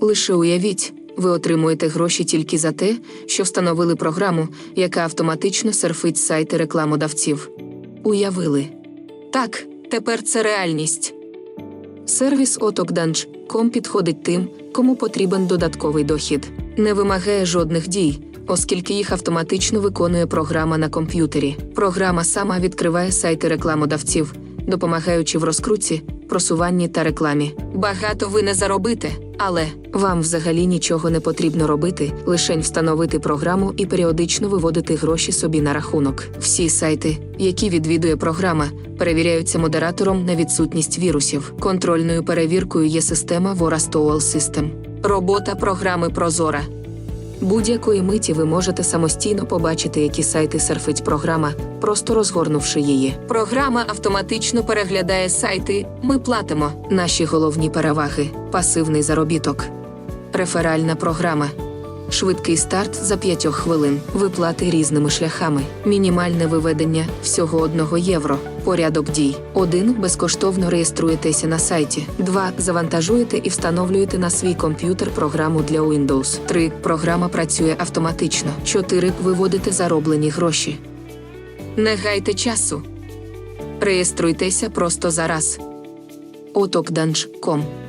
Лише уявіть, ви отримуєте гроші тільки за те, що встановили програму, яка автоматично серфить сайти рекламодавців. Уявили. Так, тепер це реальність. Сервіс Otokdange.com підходить тим, кому потрібен додатковий дохід. Не вимагає жодних дій, оскільки їх автоматично виконує програма на комп'ютері. Програма сама відкриває сайти рекламодавців, допомагаючи в розкрутці, просуванні та рекламі. Багато ви не заробите, але вам взагалі нічого не потрібно робити, лише встановити програму і періодично виводити гроші собі на рахунок. Всі сайти, які відвідує програма, перевіряються модератором на відсутність вірусів. Контрольною перевіркою є система Vorastowal System. Робота програми Прозора. Будь-якої миті ви можете самостійно побачити, які сайти серфить програма, просто розгорнувши її. Програма автоматично переглядає сайти. Ми платимо. Наші головні переваги: пасивний заробіток, реферальна програма. Швидкий старт за 5 хвилин, виплати різними шляхами, мінімальне виведення всього 1 євро, порядок дій. 1. Безкоштовно реєструєтеся на сайті. 2. Завантажуєте і встановлюєте на свій комп'ютер програму для Windows. 3. Програма працює автоматично. 4. Виводите зароблені гроші. Не гайте часу. Реєструйтеся просто зараз. otokdange.com